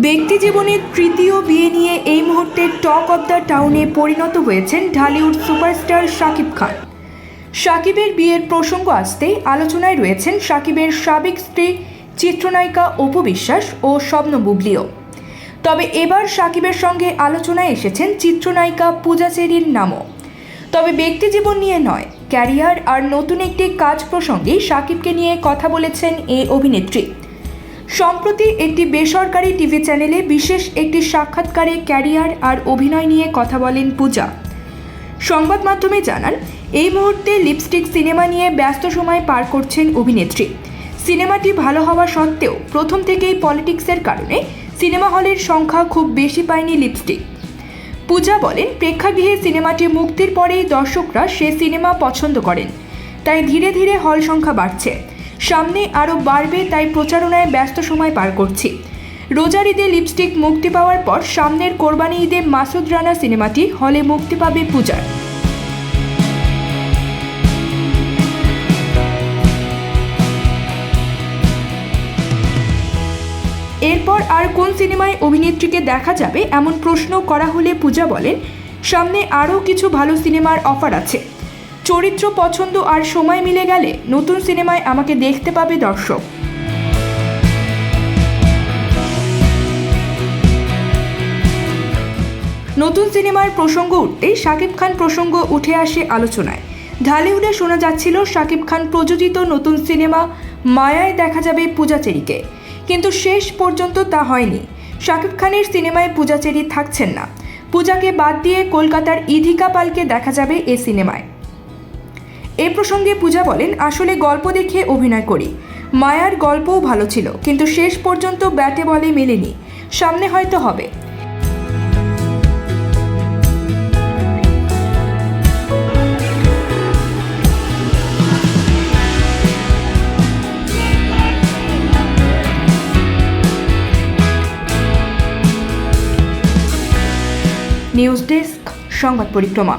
ব্যক্তি জীবনের তৃতীয় বিয়ে নিয়ে এই মুহূর্তে টক অব দ্য টাউনে পরিণত হয়েছেন ঢালিউড সুপারস্টার শাকিব খান। শাকিবের বিয়ের প্রসঙ্গ আসতেই আলোচনায় রয়েছেন শাকিবের সাবেক স্ত্রী চিত্রনায়িকা অপু বিশ্বাস ও স্বপ্ন বুবলিও। তবে এবার শাকিবের সঙ্গে আলোচনায় এসেছেন চিত্রনায়িকা পূজা চেরির নামও। তবে ব্যক্তি জীবন নিয়ে নয়, ক্যারিয়ার আর নতুন একটি কাজ প্রসঙ্গে শাকিবকে নিয়ে কথা বলেছেন এই অভিনেত্রী। সম্প্রতি একটি বেসরকারি টিভি চ্যানেলে বিশেষ একটি সাক্ষাৎকারে ক্যারিয়ার আর অভিনয় নিয়ে কথা বলেন পূজা। সংবাদ মাধ্যমে জানান, এই মুহূর্তে লিপস্টিক সিনেমা নিয়ে ব্যস্ত সময় পার করছেন অভিনেত্রী। সিনেমাটি ভালো হওয়া সত্ত্বেও প্রথম থেকেই পলিটিক্সের কারণে সিনেমা হলের সংখ্যা খুব বেশি পায়নি লিপস্টিক। পূজা বলেন, প্রেক্ষাগৃহে সিনেমাটি মুক্তির পরেই দর্শকরা সে সিনেমা পছন্দ করেন। তাই ধীরে ধীরে হল সংখ্যা বাড়ছে। সামনে আরও বাড়বে তাই প্রচারণায় ব্যস্ত সময় পার করছি। রোজার ঈদে লিপস্টিক মুক্তি পাওয়ার পর সামনের কোরবানি ঈদে মাসুদ রানা সিনেমাটি হলে মুক্তি পাবে পূজার এরপর আর কোন সিনেমায় অভিনেত্রীকে দেখা যাবে এমন প্রশ্ন করা হলে পূজা বলেন, সামনে আরও কিছু ভালো সিনেমার অফার আছে। চরিত্র পছন্দ আর সময় মিলে গেলে নতুন সিনেমায় আমাকে দেখতে পাবে দর্শক। নতুন সিনেমার প্রসঙ্গ উঠতেই শাকিব খান প্রসঙ্গ উঠে আসে আলোচনায়। ঢালিউডে শোনা যাচ্ছিল শাকিব খান প্রযোজিত নতুন সিনেমা মায়ায় দেখা যাবে পূজাচেরিকে কিন্তু শেষ পর্যন্ত তা হয়নি। শাকিব খানের সিনেমায় পূজাচেরি থাকছেন না। পূজাকে বাদ দিয়ে কলকাতার ইধিকা পালকে দেখা যাবে এ সিনেমায়। এ প্রসঙ্গে পূজা বলেন, আসলে গল্প দেখে অভিনয় করি। মায়ার গল্পও ভালো ছিল, কিন্তু শেষ পর্যন্ত ব্যাটে বলে মেলেনি। সামনে হয়তো হবে। নিউজ ডেস্ক, সংবাদ পরিক্রমা।